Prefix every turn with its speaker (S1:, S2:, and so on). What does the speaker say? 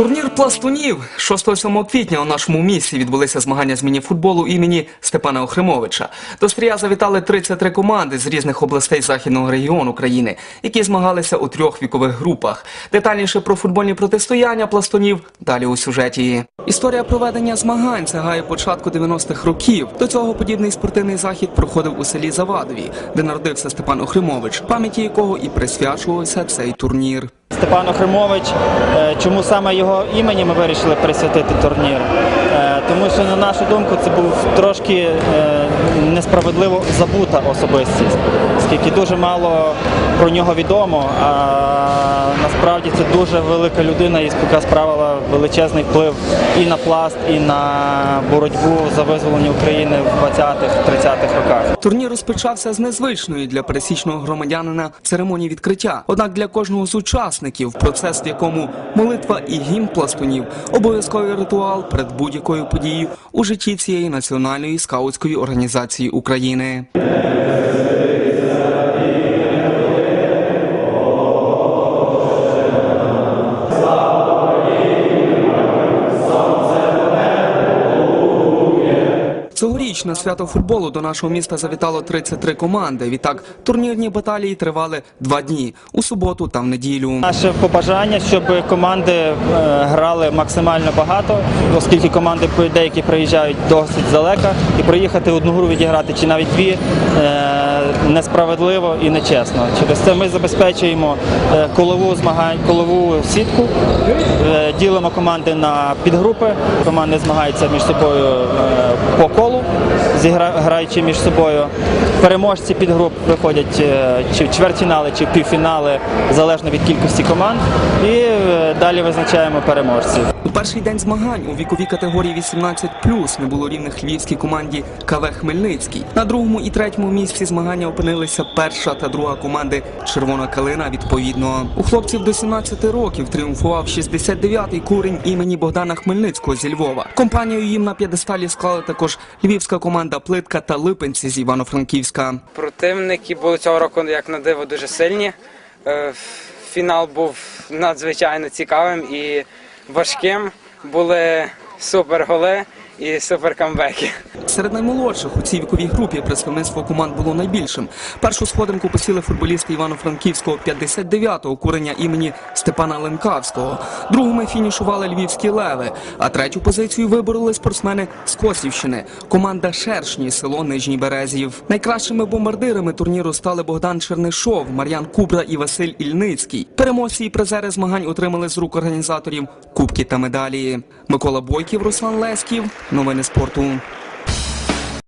S1: Турнір пластунів 6-7 квітня у нашому місті відбулися змагання з мініфутболу імені Степана Охримовича. До стрія завітали 33 команди з різних областей західного регіону країни, які змагалися у трьох вікових групах. Детальніше про футбольні протистояння пластунів далі у сюжеті. Історія проведення змагань сягає початку 90-х років. До цього подібний спортивний захід проходив у селі Завадові, де народився Степан Охримович, пам'яті якого і присвячувався цей турнір.
S2: Степан Охримович, е, чому саме його імені ми вирішили присвятити турнір? Тому що, на нашу думку, це був трошки е, несправедливо забута особистість, оскільки дуже мало про нього відомо, а насправді це дуже велика людина, яка справила величезний вплив і на пласт, і на боротьбу за визволення України в 20-30-х роках.
S1: Турнір розпочався з незвичної для пересічного громадянина церемонії відкриття. Однак для кожного з учасників процес, в якому молитва і гімн пластунів обов'язковий ритуал перед будь-якою подією у житті цієї національної скаутської організації України. Цьогоріч на свято футболу до нашого міста завітало 33 команди. Відтак турнірні баталії тривали два дні у суботу та в неділю.
S2: Наше побажання, щоб команди е, грали максимально багато, оскільки команди деякі приїжджають досить далеко, і приїхати одну гру відіграти чи навіть дві е, несправедливо і нечесно. Через це ми забезпечуємо е, колову змагань, колову сітку, ділимо команди на підгрупи. Команди змагаються між собою по колу, зігра- граючи між собою. Переможці підгруп виходять е, чи в чвертьфінали, чи в півфінали, залежно від кількості команд. І е, далі визначаємо переможців.
S1: У перший день змагань у віковій категорії 18+, не було рівних львівській команді КВ Хмельницький. На другому і третьому місці змагання опинилися перша та друга команди Червона калина. Відповідно, у хлопців до 17 років тріумфував 69-й курень імені Богдана Хмельницького зі Львова. Компанію їм на п'єдесталі склали також львівська команда Плитка та Липенці з Івано-Франківська.
S3: Противники були цього року, як на диво, дуже сильні. Е, Фінал був надзвичайно цікавим і важким. Були супер голи і супер камбеки.
S1: Серед наймолодших у цій віковій групі представництво команд було найбільшим. Першу сходинку посіли футболісти Івано-Франківського 59-го курення імені Степана Ленкавського. Другими фінішували львівські леви, а третю позицію вибороли спортсмени з Косівщини. Команда Шершні, село Нижній Березів. Найкращими бомбардирами турніру стали Богдан Чернишов, Мар'ян Кубра і Василь Ільницький. Переможці і призери змагань отримали з рук організаторів кубки та медалі. Микола Бойків, Руслан Леськів. Новини спорту.